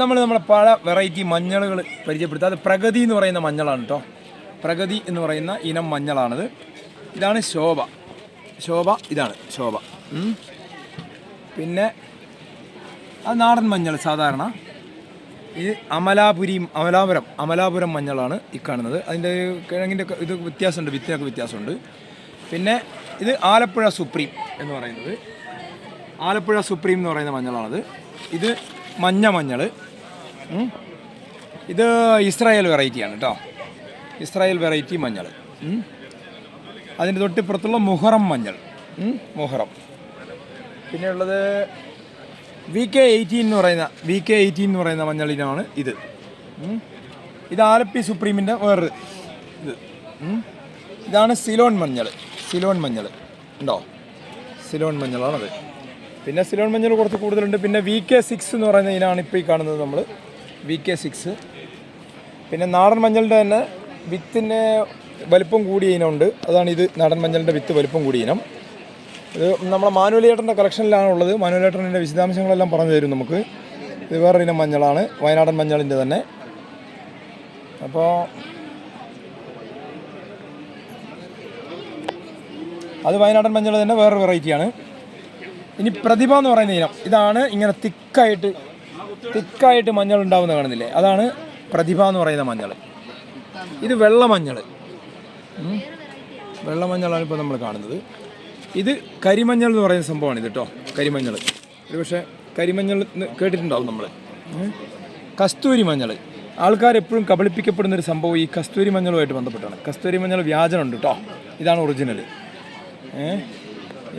നമ്മൾ നമ്മുടെ പല വെറൈറ്റി മഞ്ഞളുകൾ പരിചയപ്പെടുത്തുക. അത് പ്രഗതി എന്ന് പറയുന്ന മഞ്ഞളാണ് കേട്ടോ പ്രഗതി എന്ന് പറയുന്ന ഇനം മഞ്ഞളാണത്. ഇതാണ് ശോഭ. ശോഭ ഇതാണ് ശോഭ. പിന്നെ അത് നാടൻ മഞ്ഞൾ സാധാരണ. ഇത് അമലാപുരി അമലാപുരം അമലാപുരം മഞ്ഞളാണ് ഈ കാണുന്നത്. അതിന്റെ കിഴങ്ങിന്റെ ഇത് വ്യത്യാസമുണ്ട് വിത്തിനൊക്കെ വ്യത്യാസമുണ്ട്. പിന്നെ ഇത് ആലപ്പുഴ സുപ്രീം എന്ന് പറയുന്നത്. ആലപ്പുഴ സുപ്രീം എന്ന് പറയുന്ന മഞ്ഞളാണത്. ഇത് മഞ്ഞ മഞ്ഞൾ ഇത് ഇസ്രായേൽ വെറൈറ്റിയാണ് കേട്ടോ ഇസ്രായേൽ വെറൈറ്റി മഞ്ഞൾ. അതിന്റെ തൊട്ടിപ്പുറത്തുള്ള മുഹറം മഞ്ഞൾ. മുഹറം. പിന്നെ ഉള്ളത് വി കെ എയ്റ്റീൻ എന്ന് പറയുന്ന വി കെ എയ്റ്റീൻ എന്ന് പറയുന്ന മഞ്ഞളിനാണ് ഇത്. ഇത് ആലപ്പി സുപ്രീമിന്റെ വേറൊരു ഇത്. ഇതാണ് സിലോൺ മഞ്ഞൾ സിലോൺ മഞ്ഞൾ ഉണ്ടോ? സിലോൺ മഞ്ഞളാണത്. പിന്നെ സിലോൺ മഞ്ഞൾ കുറച്ച് കൂടുതലുണ്ട്. പിന്നെ വി കെ സിക്സ് എന്ന് പറയുന്ന ഇനാണ് ഇപ്പോൾ ഈ കാണുന്നത് നമ്മൾ. വി കെ സിക്സ് പിന്നെ നാടൻ മഞ്ഞളുടെ തന്നെ വിത്തിന്റെ വലിപ്പം കൂടിയ ഇനമുണ്ട്. അതാണ് ഇത് നാടൻ മഞ്ഞളിന്റെ വിത്ത് വലിപ്പം കൂടിയ ഇനം. ഇത് നമ്മളെ മാനുവലിയേട്ടന്റെ കളക്ഷനിലാണ് ഉള്ളത്. മാനുവലിയേട്ടന്റെ വിശദാംശങ്ങളെല്ലാം പറഞ്ഞു തരും നമുക്ക്. ഇത് വേറൊരു ഇനം മഞ്ഞളാണ്. വയനാടൻ മഞ്ഞളിന്റെ തന്നെ. അപ്പോൾ അത് വയനാടൻ മഞ്ഞൾ തന്നെ വേറൊരു വെറൈറ്റിയാണ്. ഇനി പ്രതിഭ എന്ന് പറയുന്ന ഇനം. ഇതാണ് ഇങ്ങനെ തിക്കായിട്ട് തിക്കായിട്ട് മഞ്ഞൾ ഉണ്ടാവുന്ന കാണുന്നില്ലേ? അതാണ് പ്രതിഭ എന്ന് പറയുന്ന മഞ്ഞൾ. ഇത് വെള്ള മഞ്ഞൾ. വെള്ള മഞ്ഞളാണ് ഇപ്പോൾ നമ്മൾ കാണുന്നത്. ഇത് കരിമഞ്ഞൾ എന്ന് പറയുന്ന സംഭവമാണ് ഇത് കേട്ടോ. കരിമഞ്ഞൾ. ഇത് പക്ഷേ കരിമഞ്ഞൾ കേട്ടിട്ടുണ്ടാവും നമ്മൾ കസ്തൂരി മഞ്ഞൾ. ആൾക്കാർ എപ്പോഴും കബളിപ്പിക്കപ്പെടുന്ന ഒരു സംഭവം ഈ കസ്തൂരി മഞ്ഞളുമായിട്ട് ബന്ധപ്പെട്ടാണ്. കസ്തൂരി മഞ്ഞൾ വ്യാജനുണ്ട് കേട്ടോ. ഇതാണ് ഒറിജിനൽ ഏ?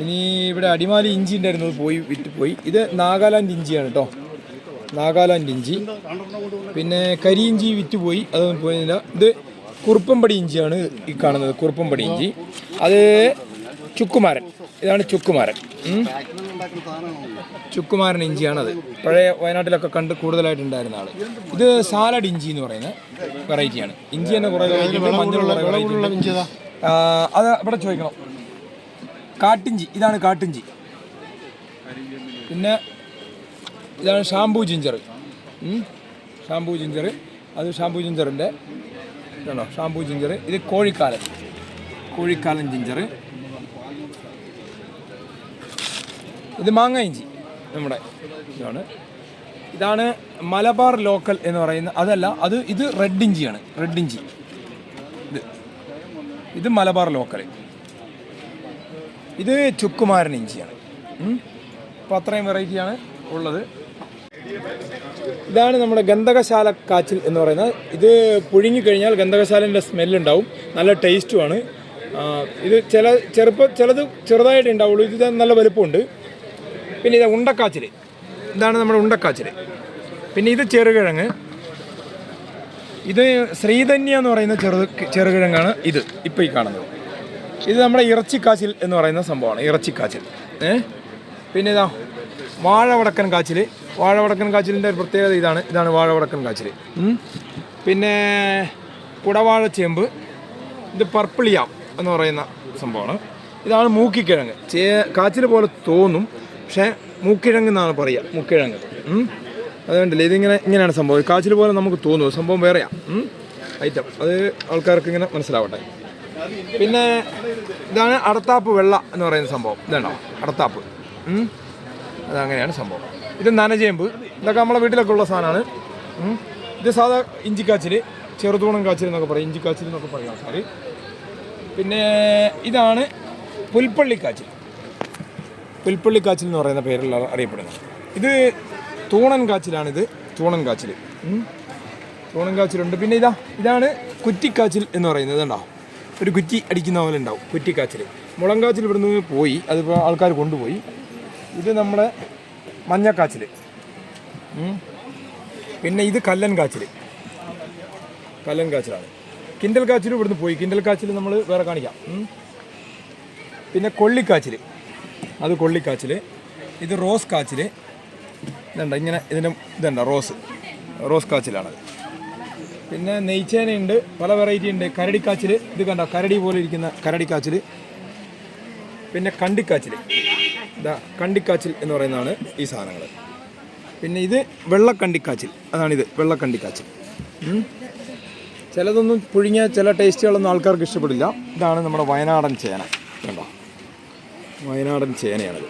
ഇനി ഇവിടെ അടിമാലി ഇഞ്ചി ഉണ്ടായിരുന്നത് പോയി വിറ്റ് പോയി. ഇത് നാഗാലാൻഡ് ഇഞ്ചിയാണ് കേട്ടോ നാഗാലാൻഡ് ഇഞ്ചി. പിന്നെ കരി ഇഞ്ചി വിറ്റ് പോയി. അതൊന്നും പോയില്ല ഇത് കുറുപ്പമ്പടി ഇഞ്ചിയാണ് ഈ കാണുന്നത്. കുറുപ്പമ്പടി ഇഞ്ചി. അത് ചുക്കുമാരൻ. ഇതാണ് ചുക്കുമാരൻ. ചുക്കുമാരൻ ഇഞ്ചിയാണത്. പഴയ വയനാട്ടിലൊക്കെ കണ്ട് കൂടുതലായിട്ടുണ്ടായിരുന്ന ആൾ. ഇത് സാലഡ് ഇഞ്ചി എന്ന് പറയുന്ന വെറൈറ്റിയാണ്. ഇഞ്ചി തന്നെ കുറേ മഞ്ഞൾ അത് ഇവിടെ ചോദിക്കണം. കാട്ടിഞ്ചി ഇതാണ് കാട്ടിഞ്ചി. പിന്നെ ഇതാണ് ഷാംപൂ ജിഞ്ചർ ഷാംപൂ ജിഞ്ചർ അത് ഷാംപൂ ജിഞ്ചറിന്റെ ഇതാണോ ഷാംപൂ ജിഞ്ചർ ഇത് കോഴിക്കാലൻ കോഴിക്കാലൻ ജിഞ്ചർ ഇത് മാങ്ങ ഇഞ്ചി നമ്മുടെ ഇതാണ്. ഇതാണ് മലബാർ ലോക്കൽ എന്ന് പറയുന്ന അതല്ല അത് ഇത് റെഡ് ഇഞ്ചിയാണ് റെഡ് ഇഞ്ചി. ഇത് ഇത് മലബാർ ലോക്കൽ ഇത് ചുക്കുമാരൻ ഇഞ്ചിയാണ്. അപ്പോൾ അത്രയും വെറൈറ്റിയാണ് ഉള്ളത്. ഇതാണ് നമ്മുടെ ഗന്ധകശാല കാച്ചിൽ എന്ന് പറയുന്നത്. ഇത് പുഴുങ്ങി കഴിഞ്ഞാൽ ഗന്ധകശാലിന്റെ സ്മെല്ലുണ്ടാവും നല്ല ടേസ്റ്റുമാണ് ഇത് ചില ചെറുപ്പ ചിലത് ചെറുതായിട്ട് ഉണ്ടാവുള്ളൂ. ഇത് നല്ല വലുപ്പമുണ്ട്. പിന്നെ ഇത് ഉണ്ടക്കാച്ചിൽ ഇതാണ് നമ്മുടെ ഉണ്ടക്കാച്ചിൽ പിന്നെ ഇത് ചെറുകിഴങ്ങ്. ഇത് ശ്രീധന്യ എന്ന് പറയുന്ന ചെറു ചെറുകിഴങ്ങാണ് ഇത് ഇപ്പോൾ ഈ കാണുന്നത്. ഇത് നമ്മുടെ ഇറച്ചിക്കാച്ചിൽ എന്ന് പറയുന്ന സംഭവമാണ് ഇറച്ചിക്കാച്ചിൽ. ഏ? പിന്നെ ഇതാ വാഴവടക്കൻ കാച്ചിൽ. വാഴവടക്കൻ കാച്ചിലിന്റെ ഒരു പ്രത്യേകത ഇതാണ് ഇതാണ് വാഴവടക്കൻ കാച്ചിൽ. പിന്നെ കുടവാഴ ചേമ്പ് ഇത് പർപ്പിളിയാം എന്ന് പറയുന്ന സംഭവമാണ്. ഇതാണ് മൂക്കിക്കിഴങ്ങ്. ചേ കാച്ചിൽ പോലെ തോന്നും പക്ഷേ മൂക്കിഴങ്ങ് എന്നാണ് പറയുക മൂക്കിഴങ്ങ്. അതുകൊണ്ടല്ലേ ഇതിങ്ങനെ ഇങ്ങനെയാണ് സംഭവം. കാച്ചിൽ പോലെ നമുക്ക് തോന്നും സംഭവം വേറെയാണ് ഐറ്റം അത് ആൾക്കാർക്ക് ഇങ്ങനെ മനസ്സിലാവട്ടെ. പിന്നെ ഇതാണ് അടത്താപ്പ് വെള്ള എന്ന് പറയുന്ന സംഭവം. ഇതാണോ അടത്താപ്പ്. അതങ്ങനെയാണ് സംഭവം. ഇത് നനചേമ്പ്. ഇതൊക്കെ നമ്മളെ വീട്ടിലൊക്കെ ഉള്ള സാധനമാണ്. ഇത് സാധാ ഇഞ്ചിക്കാച്ചിൽ ചെറുതൂണം കാച്ചിൽ എന്നൊക്കെ പറയും. ഇഞ്ചിക്കാച്ചിൽ എന്നൊക്കെ പറയും ആൾക്കാർ പിന്നെ ഇതാണ് പുൽപ്പള്ളിക്കാച്ചിൽ പുൽപ്പള്ളിക്കാച്ചിൽ എന്ന് പറയുന്ന പേരിൽ അറിയപ്പെടുന്നത്. ഇത് തൂണൻ കാച്ചിലാണിത്. തൂണൻ കാച്ചിൽ. തൂണൻ കാച്ചിലുണ്ട്. പിന്നെ ഇതാ ഇതാണ് കുറ്റിക്കാച്ചിൽ എന്ന് പറയുന്നത്. ഇതുണ്ടോ? ഒരു കുറ്റി അടിക്കുന്ന പോലെ ഉണ്ടാവും കുറ്റിക്കാച്ചിൽ മുളങ്കാച്ചിൽ ഇവിടുന്ന് പോയി അതിപ്പോൾ ആൾക്കാർ കൊണ്ടുപോയി. ഇത് നമ്മുടെ മഞ്ഞക്കാച്ചിൽ. പിന്നെ ഇത് കല്ലൻ കാച്ചിൽ കല്ലൻ കാച്ചിലാണ് കിൻഡൽ കാച്ചിൽ ഇവിടുന്ന് പോയി. കിൻഡൽ കാച്ചിൽ നമ്മൾ വേറെ കാണിക്കാം. പിന്നെ കൊള്ളിക്കാച്ചിൽ അത് കൊള്ളിക്കാച്ചിൽ ഇത് റോസ് കാച്ചിൽ ഇതുണ്ട്? ഇങ്ങനെ ഇതിന്റെ ഇതുണ്ട്? റോസ്. റോസ് കാച്ചിലാണത് പിന്നെ നെയ്ച്ചേനയുണ്ട് പല വെറൈറ്റി ഉണ്ട്. കരടിക്കാച്ചിൽ ഇത് കണ്ടോ? കരടി പോലെ ഇരിക്കുന്ന കരടിക്കാച്ചിൽ പിന്നെ കണ്ടിക്കാച്ചിൽ ഇതാ കണ്ടിക്കാച്ചിൽ എന്ന് പറയുന്നതാണ് ഈ സാധനങ്ങൾ പിന്നെ ഇത് വെള്ളക്കണ്ടിക്കാച്ചിൽ. അതാണിത് വെള്ളക്കണ്ടിക്കാച്ചിൽ. ചിലതൊന്നും പുഴുങ്ങിയ ചില ടേസ്റ്റുകളൊന്നും ആൾക്കാർക്ക് ഇഷ്ടപ്പെടില്ല. ഇതാണ് നമ്മുടെ വയനാടൻ ചേന. കണ്ടോ? വയനാടൻ ചേനയാണിത്.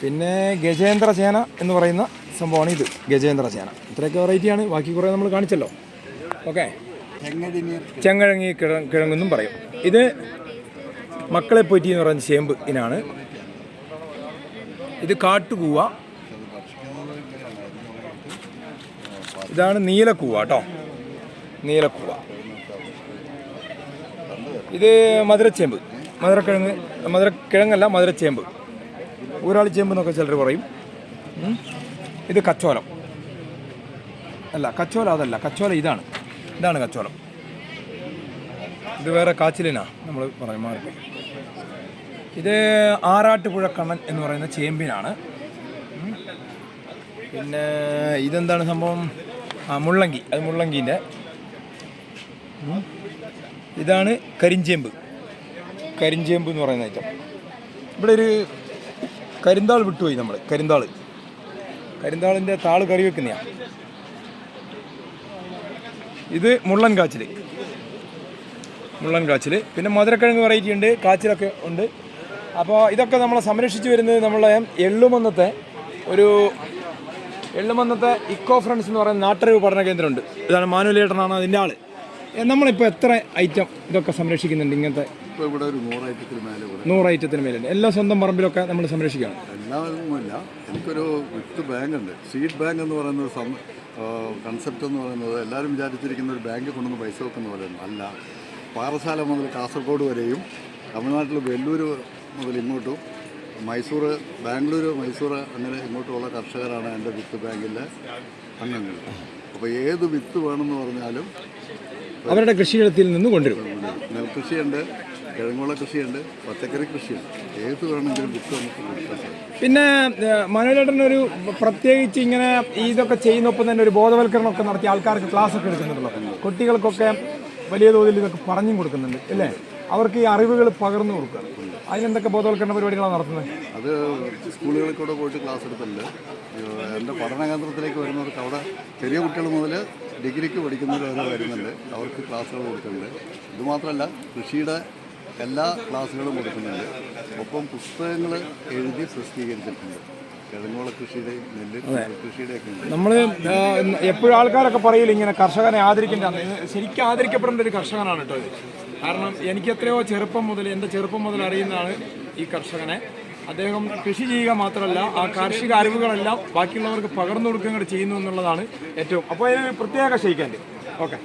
പിന്നെ ഗജേന്ദ്ര ചേന എന്ന് പറയുന്ന സംഭവമാണ് ഇത്. ഗജേന്ദ്ര ചേന. ഇത്രയൊക്കെ വെറൈറ്റിയാണ് ബാക്കി കുറേ നമ്മൾ കാണിച്ചല്ലോ. ഓക്കെ. ചെങ്ങഴങ്ങി കിഴ കിഴങ്ങെന്നും പറയും. ഇത് മക്കളെ പൊറ്റി എന്ന് പറയുന്ന ചേമ്പ് ഇനാണ്. ഇത് കാട്ടുകൂവ. ഇതാണ് നീലക്കൂവ കേട്ടോ. നീലക്കൂവ. ഇത് മധുരച്ചേമ്പ്. മധുരക്കിഴങ്ങ് മധുരക്കിഴങ്ങല്ല മധുരച്ചേമ്പ്. ഊരാളി ചേമ്പ് എന്നൊക്കെ ചിലർ പറയും. ഇത് കച്ചോലം. അല്ല കച്ചോല അതല്ല. കച്ചോല ഇതാണ്. ഇതാണ് കച്ചവടം. ഇത് വേറെ കാച്ചിലിനാ നമ്മൾ പറയും മാറി ഇത് ആറാട്ടുപുഴ കണ്ണൻ എന്ന് പറയുന്ന ചേമ്പിനാണ്. പിന്നെ ഇതെന്താണ് സംഭവം? ആ മുള്ളങ്കി. അത് മുള്ളങ്കീന്റെ ഇതാണ് കരിഞ്ചേമ്പ്. കരിഞ്ചേമ്പ് എന്ന് പറയുന്ന ഐറ്റം ഇവിടെ ഒരു കരിന്താൾ വിട്ടുപോയി നമ്മൾ കരിന്താൾ കരിന്താളിന്റെ താൾ കറി വെക്കുന്നതാണ് ഇത് മുള്ളൻ കാച്ചിൽ മുള്ളൻ കാച്ചിൽ പിന്നെ മധുരക്കിഴങ്ങ് വെറൈറ്റി ഉണ്ട് കാച്ചിലൊക്കെ ഉണ്ട്. അപ്പോൾ ഇതൊക്കെ നമ്മൾ സംരക്ഷിച്ചു വരുന്നത് നമ്മളെ എള്ളുമന്നത്തെ ഒരു എള്ളുമന്നത്തെ ഇക്കോ ഫ്രണ്ട്സ് എന്ന് പറയുന്ന നാട്ടറിവ് പഠന കേന്ദ്രമുണ്ട്. ഇതാണ് മാനുലേട്ടനാണ് അതിന്റെ ആൾ. എ, നമ്മളിപ്പോൾ എത്ര ഐറ്റം ഇതൊക്കെ സംരക്ഷിക്കുന്നുണ്ട് ഇങ്ങനത്തെ നൂറ് ഐറ്റത്തിന് മേലുണ്ട് എല്ലാ സ്വന്തം പറമ്പിലൊക്കെ നമ്മൾ സംരക്ഷിക്കുകയാണ്. എല്ലാ എനിക്കൊരു വിത്ത് ബാങ്ക് ഉണ്ട്. സീഡ് ബാങ്ക് എന്ന് പറയുന്ന കൺസെപ്റ്റ് എന്ന് പറയുന്നത് എല്ലാവരും വിചാരിച്ചിരിക്കുന്ന ഒരു ബാങ്കിൽ കൊണ്ടുവന്ന് പൈസ വെക്കുന്ന പോലെയൊന്നും അല്ല. പാറശാല മുതൽ കാസർഗോഡ് വരെയും തമിഴ്നാട്ടിൽ വെല്ലൂർ മുതൽ ഇങ്ങോട്ടും മൈസൂർ ബാംഗ്ലൂർ മൈസൂർ അങ്ങനെ ഇങ്ങോട്ടുമുള്ള കർഷകരാണ് എന്റെ വിത്ത് ബാങ്കിലെ അംഗങ്ങൾ. അപ്പോൾ ഏത് വിത്ത് വേണമെന്ന് പറഞ്ഞാലും അവരുടെ കൃഷിയിടത്തിൽ നിന്ന് കൊണ്ടുവരും. നെൽകൃഷിയുണ്ട്. കിഴങ്ങുള്ള കൃഷിയുണ്ട് പച്ചക്കറി കൃഷിയുണ്ട്. ഏത് വേണമെങ്കിലും വിത്ത് നമുക്ക് കൊടുക്കാൻ സാധിക്കും പിന്നെ മനോജേട്ടൻ ഒരു പ്രത്യേകിച്ച് ഇങ്ങനെ ഇതൊക്കെ ചെയ്യുന്നൊപ്പം തന്നെ ഒരു ബോധവൽക്കരണം ഒക്കെ നടത്തി ആൾക്കാർക്ക് ക്ലാസ് ഒക്കെ എടുക്കുന്നുണ്ടല്ലോ. കുട്ടികൾക്കൊക്കെ വലിയ തോതിൽ ഇതൊക്കെ പറഞ്ഞും കൊടുക്കുന്നുണ്ട് അല്ലേ? അവർക്ക് ഈ അറിവുകൾ പകർന്നു കൊടുക്കുക. അതിനെന്തൊക്കെ ബോധവൽക്കരണ പരിപാടികളാണ് നടത്തുന്നത്? അത് സ്കൂളുകളിൽ കൂടെ പോയിട്ട് ക്ലാസ് എടുത്തിട്ടുണ്ട്. ഏഹ് എന്റെ പഠന കേന്ദ്രത്തിലേക്ക് വരുന്നവർക്ക് അവിടെ ചെറിയ കുട്ടികൾ മുതൽ ഡിഗ്രിക്ക് പഠിക്കുന്നവർ വരെ വരുന്നുണ്ട്. അവർക്ക് ക്ലാസ്സുകൾ കൊടുക്കുന്നുണ്ട് ഇതുമാത്രമല്ല കൃഷിയുടെ എല്ലാ ക്ലാസ്സുകളും കൊടുക്കുന്നുണ്ട്. ഒപ്പം പുസ്തകങ്ങൾ എഴുതി പ്രസിദ്ധീകരിച്ചിട്ടുണ്ട്. കിഴങ്ങുള കൃഷിയുടെ നെല്ല് കൃഷിയുടെയൊക്കെ നമ്മൾ എപ്പോഴും ആൾക്കാരൊക്കെ പറയില്ല ഇങ്ങനെ കർഷകനെ ആദരിക്കേണ്ട ശരിക്കും ആദരിക്കപ്പെടേണ്ട ഒരു കർഷകനാണ് കേട്ടോ കാരണം എനിക്ക് എത്രയോ ചെറുപ്പം മുതൽ എന്റെ ചെറുപ്പം മുതൽ അറിയുന്നതാണ് ഈ കർഷകനെ. അദ്ദേഹം കൃഷി ചെയ്യുക മാത്രമല്ല ആ കാർഷിക അറിവുകളെല്ലാം ബാക്കിയുള്ളവർക്ക് പകർന്നു കൊടുക്കുകയും കൂടെ ചെയ്യുന്നു എന്നുള്ളതാണ് ഏറ്റവും അപ്പോൾ അതിന് പ്രത്യേക ക്ഷയിക്കാൻ ഓക്കെ.